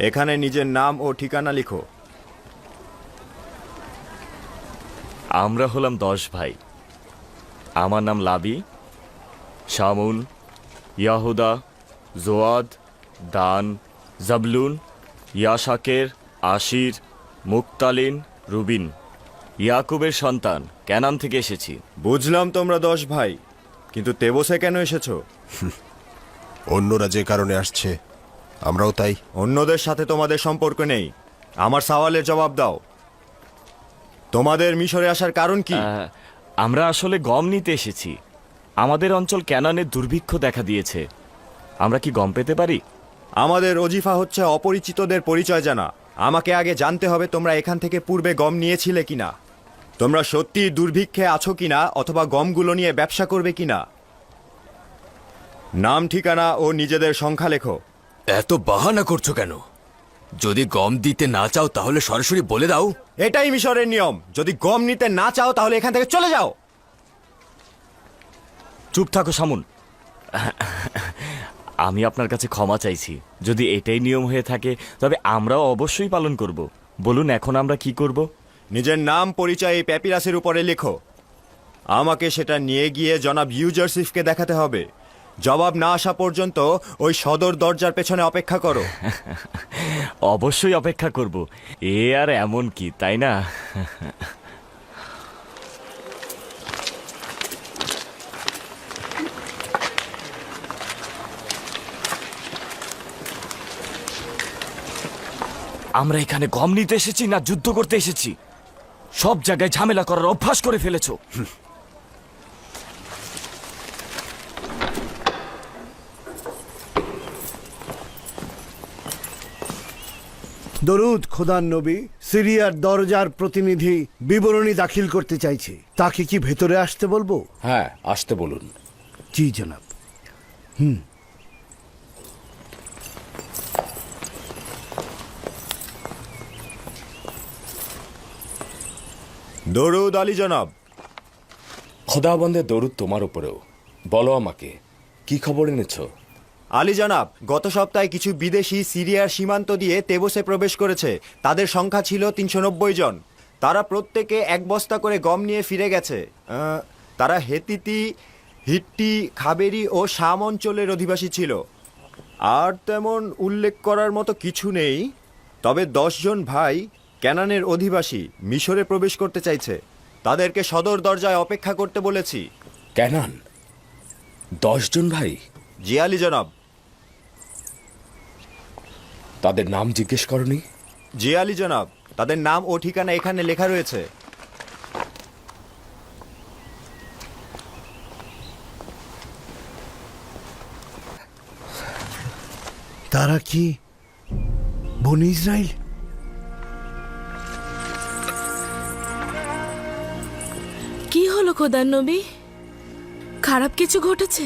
এখানে নিজের নাম ও ঠিকানা লিখো। আমরা হলাম দশ ভাই। আমার নাম লাবি শামুন ইয়াহুদা জোয়াদ দান জাবলুন ইয়াশাকের আশির মুক্তালিন রুবিন। ইয়াকুবের সন্তান ক্যানান থেকে এসেছি। বুঝলাম তোমরা দশ ভাই কিন্তু তেবসে কেন এসেছ? অন্যরা যে কারণে আসছে আমরাও তাই। অন্যদের সাথে তোমাদের সম্পর্ক নেই। আমার সওয়ালের জবাব দাও। তোমাদের মিশরে আসার কারণ কি? আহ, আমরা আসলে গম নিতে এসেছি। আমাদের অঞ্চল ক্যানানে দুর্ভিক্ষ দেখা দিয়েছে। আমরা কি গম পেতে পারি? আমাদের অজিফা হচ্ছে অপরিচিতদের পরিচয় জানা। আমাকে আগে জানতে হবে তোমরা এখান থেকে পূর্বে গম নিয়েছিলে কিনা। তোমরা সত্যি দুর্ভিক্ষে আছো কিনা অথবা গমগুলো নিয়ে ব্যবসা করবে কিনা? নাম ঠিকানা ও নিজেদের সংখ্যা লেখো। এত বাহানা করছ কেন? যদি গম দিতে না চাও তাহলে সরাসরি বলে দাও। এটাই মিশরের নিয়ম। যদি গম নিতে না চাও তাহলে এখান থেকে চলে যাও। চুপ থাকো সামুন। আমি আপনার কাছে ক্ষমা চাইছি। যদি এটাই নিয়ম হয়ে থাকে তবে আমরাও অবশ্যই পালন করব। বলুন এখন আমরা কি করব? নিজের নাম পরিচয় এই প্যাপিরাসের উপরে লেখো। আমাকে সেটা নিয়ে গিয়ে জনাব ইউজারসিফকে দেখাতে হবে। জবাব না আসা পর্যন্ত ওই সদর দরজার পেছনে অপেক্ষা করো। অবশ্যই অপেক্ষা করব। এ আর এমন কি তাই না? আমরা এখানে গম নিতে এসেছি না যুদ্ধ করতে এসেছি? সব জায়গায় ঝামেলা করার অভ্যাস করে ফেলেছো। দরুদ খোদার নবী সিরিয়ার দরজার প্রতিনিধি বিবরণী দাখিল করতে চাইছে। তাকে কি ভেতরে আসতে বলব? হ্যাঁ আসতে বলুন। জি জনাব। হুম। দরুদ আলী জনাব। খোদাবন্দের দরুদ তোমার উপরেও। বলো আমাকে কি খবর এনেছো? আলী জনাব গত সপ্তাহে কিছু বিদেশি সিরিয়ার সীমান্ত দিয়ে তেবসে প্রবেশ করেছে। তাদের সংখ্যা ছিল তিনশো নব্বই জন। তারা প্রত্যেকে এক বস্তা করে গম নিয়ে ফিরে গেছে। তারা হেতিতি হিট্টি খাবেরি ও শাম অঞ্চলের অধিবাসী ছিল। আর তেমন উল্লেখ করার মতো কিছু নেই তবে দশজন ভাই ক্যানানের অধিবাসী মিশরে প্রবেশ করতে চাইছে। তাদেরকে সদর দরজায় অপেক্ষা করতে বলেছি। ক্যানান দশজন ভাই? জি আলী জনাব। তাদের নাম জিজ্ঞেস করনি? জি আলী জনাব তাদের নাম ও ঠিকানা এখানে লেখা রয়েছে। তারা কি বনি ইসরায়েল কি হলো খোদার নবী? খারাপ কিছু ঘটেছে?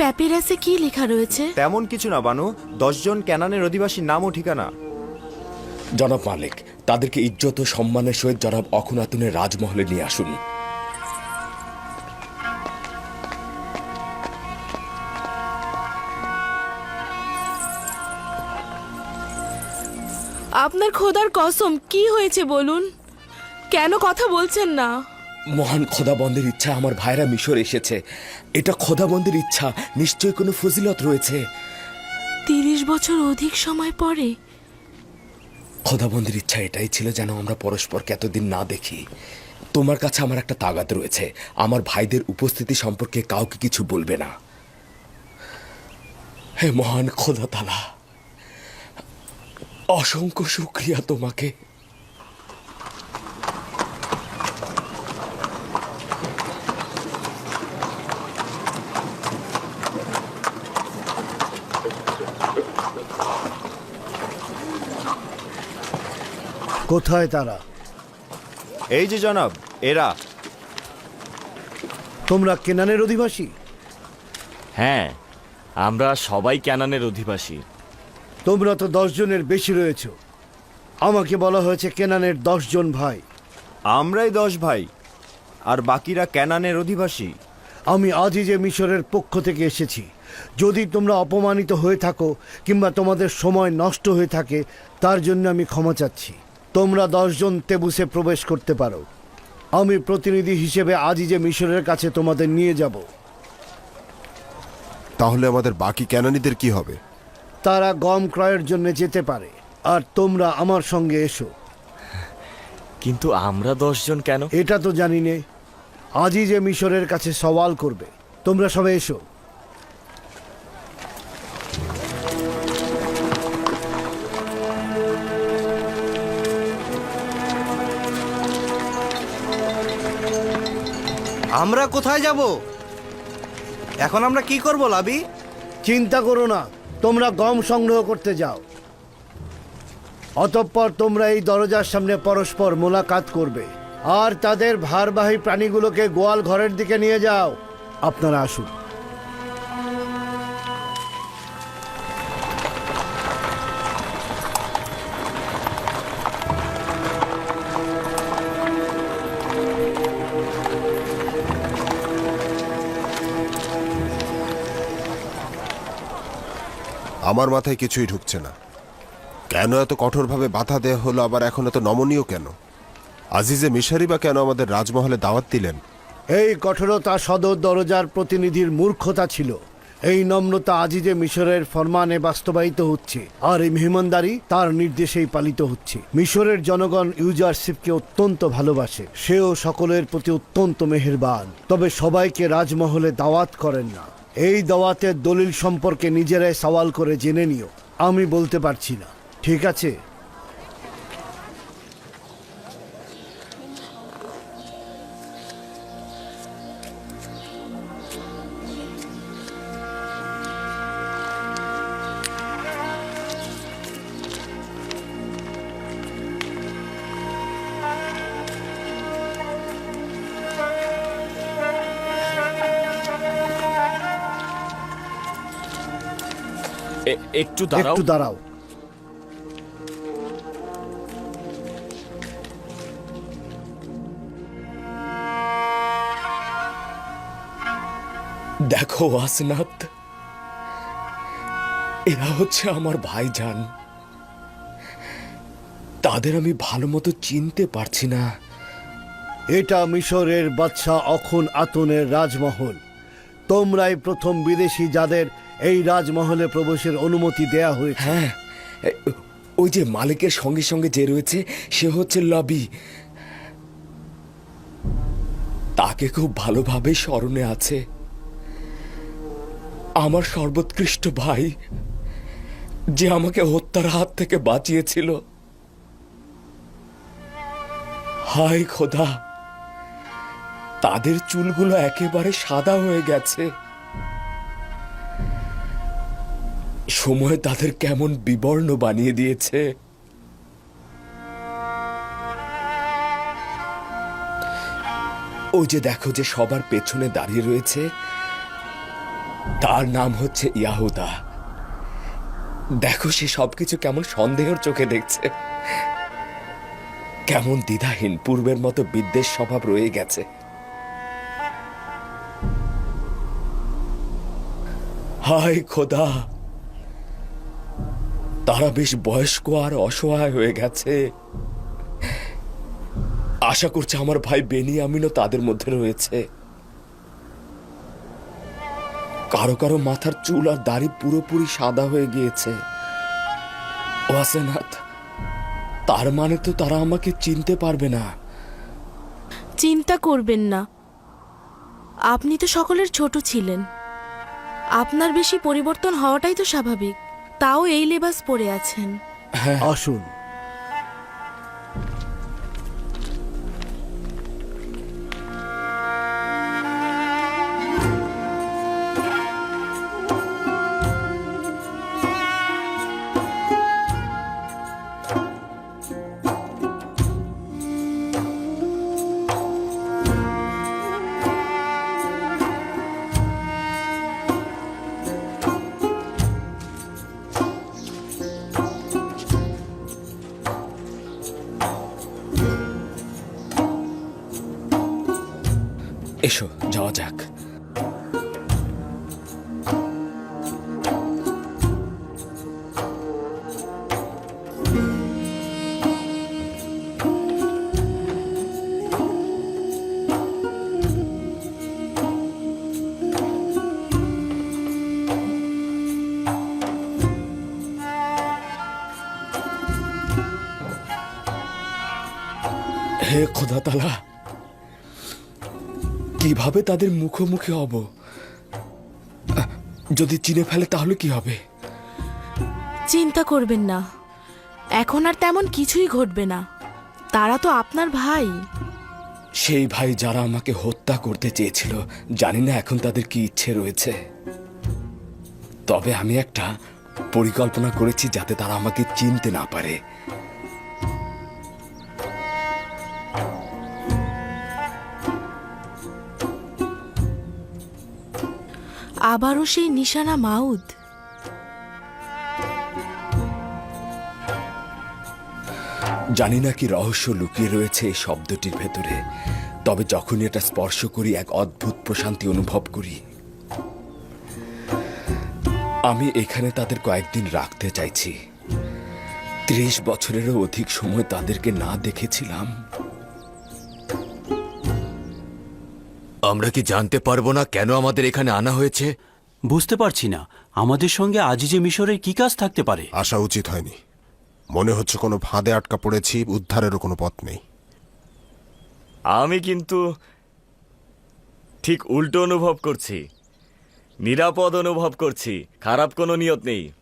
প্যাপিরাসে কি লেখা রয়েছে? তেমন কিছু না বানু। দশজন ক্যানানের অধিবাসীর নাম ও ঠিকানা। জনাব মালিক তাদেরকে ইজ্জত ও সম্মানের সহিত জনাব অখুনাতুনের রাজমহলে নিয়ে আসুন। আপনার খোদার কসম কি হয়েছে বলুন? কেন কথা বলছেন না? মহান খোদাবন্দের ইচ্ছা আমার ভাইরা মিশর এসেছে। এটা খোদাবন্দের ইচ্ছা নিশ্চয়ই কোনো ফজিলত রয়েছে। তিরিশ বছর অধিক সময় পরে। খোদাবন্দের ইচ্ছা এটাই ছিল যেন আমরা পরস্পরকে এতদিন না দেখি। তোমার কাছে আমার একটা তাগাদ রয়েছে। আমার ভাইদের উপস্থিতি সম্পর্কে কাউকে কিছু বলবে না। হে মহান খোদা তালা অসংখ্য শুক্রিয়া তোমাকে। কোথায় তারা? এই যে জনাব এরা। তোমরা কেনানের অধিবাসী? হ্যাঁ আমরা সবাই ক্যানানের অধিবাসী। তোমরা তো দশ জনের বেশি রয়েছ। আমাকে বলা হয়েছে কেনানের দশ জন ভাই। আমরাই দশ ভাই আর বাকিরা ক্যানানের অধিবাসী। আমি আজই যে মিশরের পক্ষ থেকে এসেছি। যদি তোমরা অপমানিত হয়ে থাকো কিংবা তোমাদের সময় নষ্ট হয়ে থাকে তার জন্য আমি ক্ষমা চাচ্ছি। তোমরা দশজন তেবুসে প্রবেশ করতে পারো। আমি প্রতিনিধি হিসেবে আজই যে মিশরের কাছে তোমাদের নিয়ে যাব। তাহলে আমাদের বাকি ক্যানানিদের কি হবে? তারা গম ক্রয়ের জন্য যেতে পারে আর তোমরা আমার সঙ্গে এসো। কিন্তু আমরা দশজন কেন? এটা তো জানি নে। আজই যে মিশরের কাছে সওয়াল করবে। তোমরা সবাই এসো। আমরা কোথায় যাব? এখন আমরা কি করব, লাবি? চিন্তা করো না, তোমরা গম সংগ্রহ করতে যাও। অতঃপর তোমরা এই দরজার সামনে পরস্পর মোলাকাত করবে। আর তাদের ভারবাহী প্রাণীগুলোকে গোয়াল ঘরের দিকে নিয়ে যাও। আপনারা আসুন। আমার মাথায় কিছুই ঢুকছে না। কেন এত কঠোরভাবে বাধা দেয়া হলো, আবার এখন এত নমনীয় কেন? আজিজে মিশারি বা কেন আমাদের রাজমহলে দাওয়াত দিলেন? এই কঠোরতা সদর দরজার প্রতিনিধির মূর্খতা ছিল। এই নম্রতা আজই যে মিশরের ফরমানে বাস্তবায়িত হচ্ছে, আর এই মেহমানদারি তার নির্দেশেই পালিত হচ্ছে। মিশরের জনগণ ইউজারশিপকে অত্যন্ত ভালোবাসে, সেও সকলের প্রতি অত্যন্ত মেহেরবান। তবে সবাইকে রাজমহলে দাওয়াত করেন না। এই দাওয়াতের দলিল সম্পর্কে নিজেরাই সওয়াল করে জেনে নিও। আমি বলতে পারছি না। ঠিক আছে? একটু দাঁড়াও একটু দাঁড়াও। দেখো আসনাথ এরা হচ্ছে আমার ভাইজান। তাদের আমি ভালো মতো চিনতে পারছি না। এটা মিশরের বাদশাহ অখন আতনের রাজমহল। তোমরাই প্রথম বিদেশি যাদের এই রাজমহলে প্রবেশের অনুমতি দেয়া হয়েছে। হ্যাঁ ওই যে মালিকের সঙ্গে সঙ্গে যে রয়েছে, সে হচ্ছে লবি। তাকে খুব ভালোভাবে স্মরণে আছে। আমার সর্বোৎকৃষ্ট ভাই, যে আমাকে হত্যার হাত থেকে বাঁচিয়েছিল। হায় খোদা, তাদের চুলগুলো একেবারে সাদা হয়ে গেছে। সময় তাদের কেমন বিবর্ণ বানিয়ে দিয়েছে। ওই যে দেখো যে সবার পেছনে দাঁড়িয়ে রয়েছে, তার নাম হচ্ছে ইয়াহুদা। দেখো সে সবকিছু কেমন সন্দেহের চোখে দেখছে। কেমন দ্বিধাহীন, পূর্বের মতো বিদ্বেষ স্বভাব রয়ে গেছে। হায় খোদা! তারা বেশ বয়স্ক আর অসহায় হয়ে গেছে। আশা করছে আমার ভাই বেনিয়ামিনও তাদের মধ্যে রয়েছে। কারও কারও মাথার চুল আর দাড়ি পুরোপুরি সাদা হয়ে গিয়েছে। ওয়াসেনাথ তার মানে তো তারা আমাকে চিনতে পারবে না। চিন্তা করবেন না। আপনি তো সকলের ছোট ছিলেন। আপনার বেশি পরিবর্তন হওয়াটাই তো স্বাভাবিক। তাও এই লেবাস পরে আছেন। আসুন। এসো যাওয়া যাক। হে খোদা তালা কীভাবে তাদের মুখোমুখি হব? যদি চিনে ফেলে তাহলে কি হবে? চিন্তা করবেন না। এখন আর তেমন কিছুই ঘটবে না। তারা তো আপনার ভাই। সেই ভাই যারা আমাকে হত্যা করতে চেয়েছিল জানি না এখন তাদের কি ইচ্ছে রয়েছে। তবে আমি একটা পরিকল্পনা করেছি যাতে তারা আমাকে চিনতে না পারে। আবারও সেই নিশানা মাউদ। জানি না কি রহস্য লুকিয়ে রয়েছে এই শব্দটির ভেতরে, তবে যখনই এটা স্পর্শ করি, এক অদ্ভুত প্রশান্তি অনুভব করি। আমি এখানে তাদের কয়েকদিন রাখতে চাইছি। ত্রিশ বছরেরও অধিক সময় তাদেরকে না দেখেছিলাম। আমরা কি জানতে পারব না কেন আমাদের এখানে আনা হয়েছে? বুঝতে পারছি না। আমাদের সঙ্গে আজিজে মিশরের কি কাজ থাকতে পারে? আসা উচিত হয়নি। মনে হচ্ছে কোনো ফাঁদে আটকা পড়েছি উদ্ধারেরও কোনো পথ নেই। আমি কিন্তু ঠিক উল্টো অনুভব করছি। নিরাপদ অনুভব করছি। খারাপ কোনো নিয়ত নেই।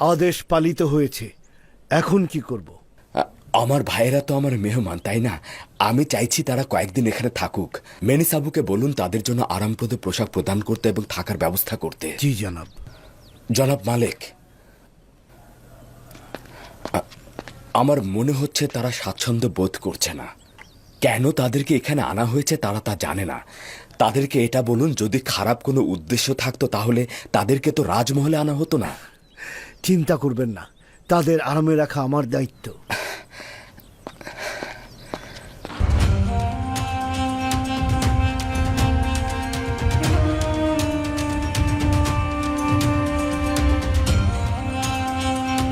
আদেশ পালিত হয়েছে। এখন কি করব? আমার ভাইয়েরা তো আমার মেহমান তাই না? আমি চাইছি তারা কয়েকদিন এখানে থাকুক। মেনিসাবুকে বলুন তাদের জন্য আরামপ্রদ পোশাক প্রদান করতে এবং থাকার ব্যবস্থা করতে। জি জনাব। জনাব মালিক আমার মনে হচ্ছে তারা স্বাচ্ছন্দ্য বোধ করছে না। কেন তাদেরকে এখানে আনা হয়েছে তারা তা জানে না। তাদেরকে এটা বলুন যদি খারাপ কোনো উদ্দেশ্য থাকতো তাহলে তাদেরকে তো রাজমহলে আনা হতো না। চিন্তা করবেন না। তাদের আরামে রাখা আমার দায়িত্ব।